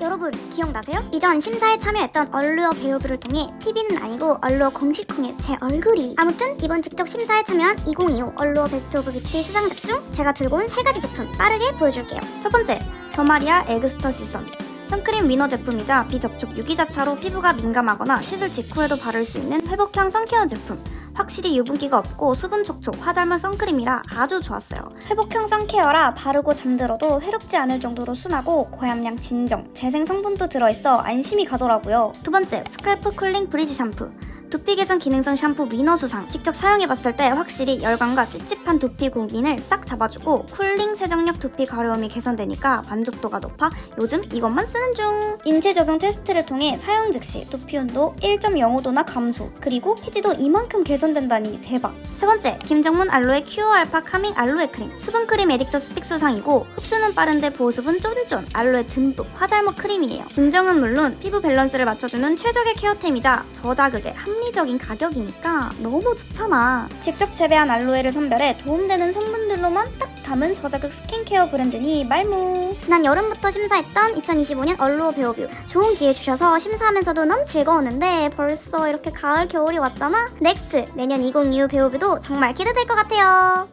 여러분 기억나세요? 이전 심사에 참여했던 얼루어 배우들을 통해 TV는 아니고 얼루어 공식콩에 제 얼굴이. 아무튼 이번 직접 심사에 참여한 2025 얼루어 베스트 오브 뷰티 수상작 중 제가 들고 온 세 가지 제품 빠르게 보여줄게요. 첫 번째 더마리아 에그스터 시선. 선크림 위너 제품이자 비접촉 유기자차로 피부가 민감하거나 시술 직후에도 바를 수 있는 회복형 선케어 제품 확실히 유분기가 없고 수분 촉촉 화잘물 선크림이라 아주 좋았어요. 회복형 선케어라 바르고 잠들어도 해롭지 않을 정도로 순하고 고함량 진정, 재생 성분도 들어있어 안심이 가더라고요. 두 번째, 스칼프 쿨링 브리지 샴푸. 두피 개선 기능성 샴푸 위너 수상 직접 사용해봤을 때 확실히 열감과 찝찝한 두피 고민을 싹 잡아주고 쿨링 세정력 두피 가려움이 개선되니까 만족도가 높아 요즘 이것만 쓰는 중. 인체 적용 테스트를 통해 사용 즉시 두피 온도 1.05도나 감소 그리고 피지도 이만큼 개선된다니 대박. 세 번째 김정문 알로에 큐어 알파 카밍 알로에 크림. 수분 크림 에딕터 스픽 수상이고 흡수는 빠른데 보습은 쫀쫀 알로에 듬뿍 화잘먹 크림이에요. 진정은 물론 피부 밸런스를 맞춰주는 최적의 케어템이자 저자극에 합리적인 가격이니까 너무 좋잖아. 직접 재배한 알로에를 선별해 도움되는 성분들로만 딱 담은 저자극 스킨케어 브랜드니 말모. 지난 여름부터 심사했던 2025년 얼루어 배우뷰. 좋은 기회 주셔서 심사하면서도 너무 즐거웠는데 벌써 이렇게 가을 겨울이 왔잖아? 넥스트 내년 2025 배우뷰도 정말 기대될 것 같아요